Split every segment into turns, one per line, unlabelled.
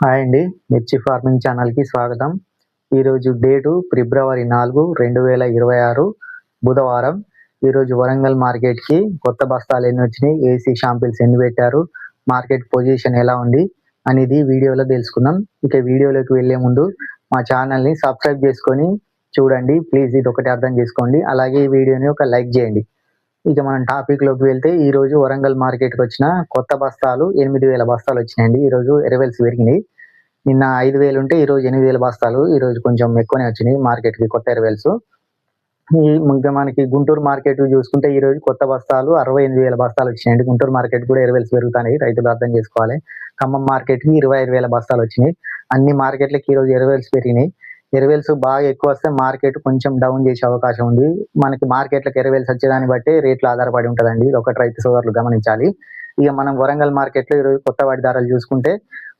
Hi అండి మిర్చి farming ఛానల్కి స్వాగతం. ఈరోజు డేటు ఫిబ్రవరి నాలుగు రెండు వేల ఇరవై ఆరు బుధవారం. ఈరోజు వరంగల్ మార్కెట్కి కొత్త బస్తాలు ఎన్ని వచ్చినాయి ఏసీ షాంపిల్స్ ఎన్ని పెట్టారు మార్కెట్ పొజిషన్ ఎలా ఉంది అనేది వీడియోలో తెలుసుకుందాం. ఇక వీడియోలోకి వెళ్ళే ముందు మా ఛానల్ని సబ్స్క్రైబ్ చేసుకొని చూడండి ప్లీజ్ ఇది ఒకటి అర్థం చేసుకోండి. అలాగే ఈ వీడియోని ఒక లైక్ చేయండి. ఇక మనం టాపిక్లోకి వెళ్తే ఈ రోజు వరంగల్ మార్కెట్కి వచ్చిన కొత్త బస్తాలు ఎనిమిది వేల బస్తాలు వచ్చినాయండి. ఈ రోజు ఎరవేల్స్ పెరిగినాయి. నిన్న ఐదు వేలు ఉంటే ఈ రోజు ఎనిమిది వేల బస్తాలు. ఈ రోజు కొంచెం ఎక్కువనే వచ్చినాయి మార్కెట్కి కొత్త ఎరవేల్స్ ఈ ఇంకా మనకి గుంటూరు మార్కెట్ చూసుకుంటే ఈ రోజు కొత్త బస్తాలు అరవై ఎనిమిది వేల బస్తాలు వచ్చినాయండి. గుంటూరు మార్కెట్ కూడా ఎరవేల్స్ పెరుగుతాయి రైతులు అర్థం చేసుకోవాలి. ఖమ్మం మార్కెట్కి ఇరవై ఐదు వేల బస్తాలు వచ్చినాయి. అన్ని మార్కెట్లకి ఈ రోజు ఎరవేల్స్ పెరిగినాయి. ఎరవేల్స్ బాగా ఎక్కువ వస్తే మార్కెట్ కొంచెం డౌన్ చేసే అవకాశం ఉంది. మనకి మార్కెట్లకు ఎరవేల్స్ వచ్చేదాన్ని బట్టి రేట్లు ఆధారపడి ఉంటుందండి. ఇది ఒకటి రైతు సోదరులు గమనించాలి. ఇక మనం వరంగల్ మార్కెట్లో ఈరోజు కొత్త వాటి ధరలు చూసుకుంటే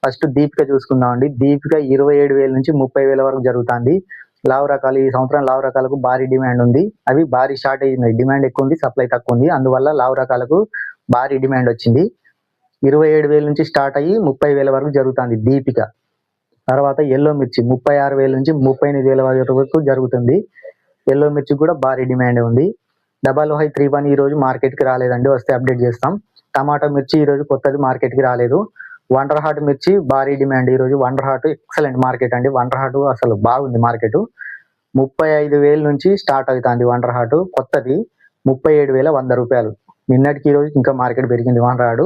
ఫస్ట్ దీపిక చూసుకుందాం అండి దీపిక ఇరవై ఏడు వేల నుంచి ముప్పై వేల వరకు జరుగుతుంది. లావు రకాలు ఈ సంవత్సరం లావు రకాలకు భారీ డిమాండ్ ఉంది. అవి భారీ షార్టేజ్ ఉన్నాయి. డిమాండ్ ఎక్కువ ఉంది సప్లై తక్కువ ఉంది. అందువల్ల లావు రకాలకు భారీ డిమాండ్ వచ్చింది. ఇరవై ఏడు వేల నుంచి స్టార్ట్ అయ్యి ముప్పై వేల వరకు జరుగుతుంది దీపిక. తర్వాత ఎల్లో మిర్చి ముప్పై ఆరు వేల నుంచి ముప్పై ఎనిమిది వేల వరకు జరుగుతుంది. ఎల్లో మిర్చి కూడా భారీ డిమాండ్ ఉంది. డబల్ హై త్రీ వన్ ఈ రోజు మార్కెట్కి రాలేదండి వస్తే అప్డేట్ చేస్తాం. టమాటా మిర్చి ఈ రోజు కొత్తది మార్కెట్కి రాలేదు. వండర్ హార్ట్ మిర్చి భారీ డిమాండ్ ఈ రోజు. వండర్ హాట్ ఎక్సలెంట్ మార్కెట్ అండి. వండర్ హాట్ అసలు బాగుంది మార్కెట్ ముప్పై ఐదు వేల నుంచి స్టార్ట్ అవుతుంది వండర్ హాట్ కొత్తది ముప్పై ఏడు వేల వంద రూపాయలు. నిన్నటికి ఈ రోజు ఇంకా మార్కెట్ పెరిగింది వండర్ హాట్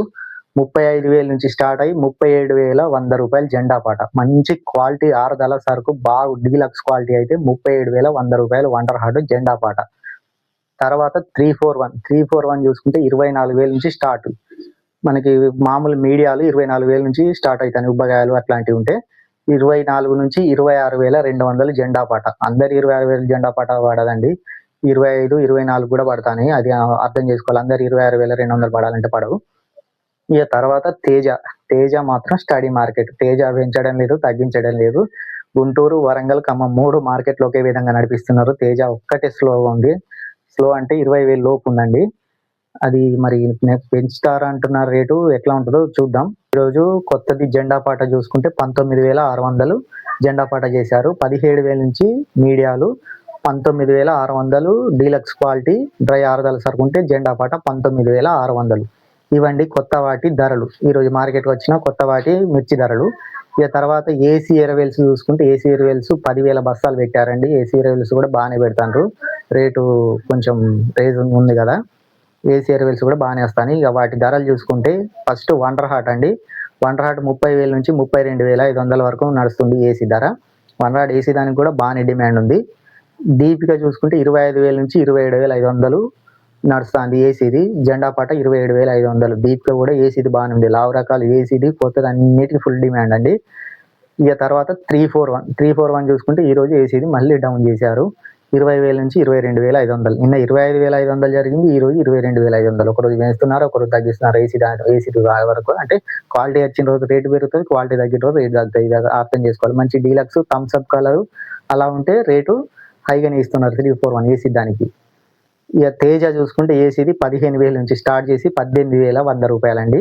ముప్పై ఐదు వేల నుంచి స్టార్ట్ అయ్యి ముప్పై ఏడు వేల వంద రూపాయలు జెండా పాట. మంచి క్వాలిటీ ఆరుదల సరుకు బాగా డీలక్స్ క్వాలిటీ అయితే ముప్పై ఏడు వేల వంద రూపాయలు వండర్ హార్ట్ జెండా పాట. తర్వాత three four one three four one చూసుకుంటే ఇరవై నాలుగు వేల నుంచి స్టార్ట్. మనకి మామూలు మీడియాలు ఇరవై నాలుగు వేల నుంచి స్టార్ట్ అవుతాయి. ఉబ్బగాయలు అట్లాంటివి ఉంటే ఇరవై నాలుగు నుంచి ఇరవై ఆరు వేల రెండు వందలు జెండా పాట. అందరు ఇరవై ఆరు వేల జెండా పాట పడదండి ఇరవై ఐదు ఇరవై నాలుగు కూడా పడతాయి. అది అర్థం చేసుకోవాలి. అందరు ఇరవై ఆరు వేల రెండు వందలు పడాలంటే పడవు. ఇక తర్వాత తేజ తేజ మాత్రం స్టడీ మార్కెట్ తేజ పెంచడం లేదు తగ్గించడం లేదు. గుంటూరు వరంగల్ ఖమ్మం మూడు మార్కెట్లు ఒకే విధంగా నడిపిస్తున్నారు. తేజ ఒక్కటే స్లోగా ఉంది. స్లో అంటే ఇరవై వేలు లోపు ఉందండి. అది మరి పెంచుతారా అంటున్న రేటు ఎట్లా ఉంటుందో చూద్దాం. ఈరోజు కొత్తది జెండా పాట చూసుకుంటే పంతొమ్మిది వేల ఆరు వందలు జెండా పాట చేశారు. పదిహేడు వేల నుంచి మీడియాలు పంతొమ్మిది వేల ఆరు వందలు డీలక్స్ క్వాలిటీ డ్రై ఆరుదల సరుకుంటే జెండా పాట పంతొమ్మిది వేల ఆరు వందలు. ఇవండి కొత్త వాటి ధరలు. ఈరోజు మార్కెట్కి వచ్చిన కొత్త వాటి మిర్చి ధరలు. ఇక తర్వాత ఏసీ ఎరవేల్స్ చూసుకుంటే ఏసీ ఎరవేల్స్ పదివేల బస్తాలు పెట్టారండి. ఏసీ ఎరవేల్స్ కూడా బాగానే పెడతారు రేటు కొంచెం రేజ్ ఉంది కదా. ఏసీ ఎరవేల్స్ కూడా బాగానే వస్తాయి. ఇక వాటి ధరలు చూసుకుంటే ఫస్ట్ వండర్ హాట్ అండి. వండర్ హాట్ ముప్పై వేల నుంచి ముప్పై రెండు వేల ఐదు వందల వరకు నడుస్తుంది ఏసీ ధర. వండర్ హాట్ ఏసీ దానికి కూడా బాగానే డిమాండ్ ఉంది. దీపిక చూసుకుంటే ఇరవై ఐదు వేల నుంచి ఇరవై ఏడు వేల ఐదు వందలు నడుస్తుంది ఏసీది. జెండా పాట ఇరవై ఏడు వేల ఐదు వందలు. దీప్లో కూడా ఏసీది బాగానే ఉంది. లావు రకాలు ఏసీది కొత్తది అన్నిటికీ ఫుల్ డిమాండ్ అండి. ఇక తర్వాత three four one. Three four one చూసుకుంటే ఈ రోజు ఏసీది మళ్ళీ డౌన్ చేశారు. ఇరవై వేల నుంచి ఇరవై రెండు వేల ఐదు వందలు. నిన్న ఇరవై ఐదు వేల ఐదు వందలు జరిగింది ఈ రోజు ఇరవై రెండు వేల ఐదు వందలు. ఒకరోజు వేస్తున్నారు ఒకరోజు తగ్గిస్తున్నారు. ఏసీ ఏసీ వరకు. అంటే క్వాలిటీ వచ్చిన రోజు రేటు పెరుగుతుంది క్వాలిటీ తగ్గిన రోజు రేటు తగ్గుతుంది. అర్థం చేసుకోవాలి. మంచి డీలక్స్ థమ్స్అప్ కలర్ అలా ఉంటే రేటు హైగానే ఇస్తున్నారు త్రీ ఫోర్ వన్ ఏసీ దానికి. ఇక తేజ చూసుకుంటే ఏసీది పదిహేను వేల నుంచి స్టార్ట్ చేసి పద్దెనిమిది వేల వంద రూపాయలండి.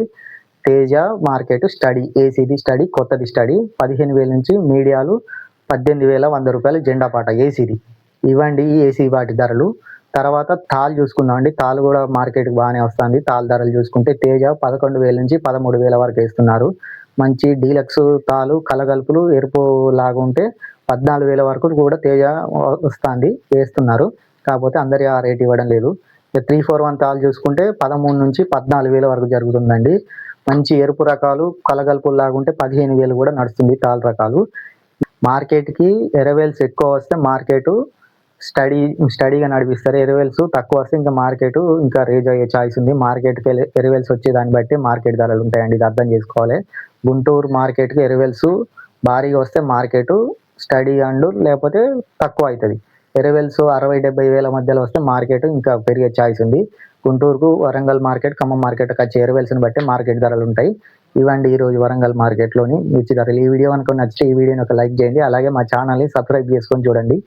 తేజ మార్కెట్ స్టడీ ఏసీది స్టడీ కొత్తది స్టడీ పదిహేను వేల నుంచి మీడియాలు పద్దెనిమిది వేల వంద రూపాయలు జెండా పాట ఏసీది. ఇవ్వండి ఈ ఏసీ వాటి ధరలు. తర్వాత తాల్ చూసుకుందాం అండి తాల్ కూడా మార్కెట్కి బాగానే వస్తుంది. తాల్ ధరలు చూసుకుంటే తేజ పదకొండు వేల నుంచి పదమూడు వేల వరకు వేస్తున్నారు. మంచి డీలక్స్ తాలు కలగలుపులు ఎరుపు లాగా ఉంటే పద్నాలుగు వేల వరకు కూడా తేజ వస్తుంది వేస్తున్నారు. కాకపోతే అందరి ఆ రేట్ ఇవ్వడం లేదు. త్రీ ఫోర్ వన్ తాలు చూసుకుంటే పదమూడు నుంచి పద్నాలుగు వేల వరకు జరుగుతుందండి. మంచి ఎరుపు రకాలు కలగలుపులు లాగుంటే పదిహేను వేలు కూడా నడుస్తుంది తాల్ రకాలు. మార్కెట్కి ఎరవేల్స్ ఎక్కువ వస్తే మార్కెట్ స్టడీ స్టడీగా నడిపిస్తారు. ఎరవేల్స్ తక్కువ వస్తే ఇంకా మార్కెట్ ఇంకా రేజ్ అయ్యే ఛాయిస్ ఉంది. మార్కెట్కి ఎరవేల్స్ వచ్చే దాన్ని బట్టి మార్కెట్ ధరలు ఉంటాయండి. ఇది అర్థం చేసుకోవాలి. గుంటూరు మార్కెట్కి ఎరవేల్స్ భారీగా వస్తే మార్కెట్ స్టడీ అండ్ లేకపోతే తక్కువ అవుతుంది. ఎరవెల్స్ అరవై డెబ్బై వేల మధ్యలో వస్తే మార్కెట్ ఇంకా పెరిగే ఛాయిస్ ఉంది. గుంటూరుకు వరంగల్ మార్కెట్ ఖమ్మం మార్కెట్ వచ్చే ఎరవెల్స్ని బట్టి మార్కెట్ ధరలు ఉంటాయి. ఇవ్వండి ఈరోజు వరంగల్ మార్కెట్లోని మిర్చి ధరలు. ఈ వీడియో అనుకుని నచ్చితే ఈ వీడియోని ఒక లైక్ చేయండి. అలాగే మా ఛానల్ని సబ్స్క్రైబ్ చేసుకొని చూడండి.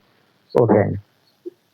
ఓకే అండి.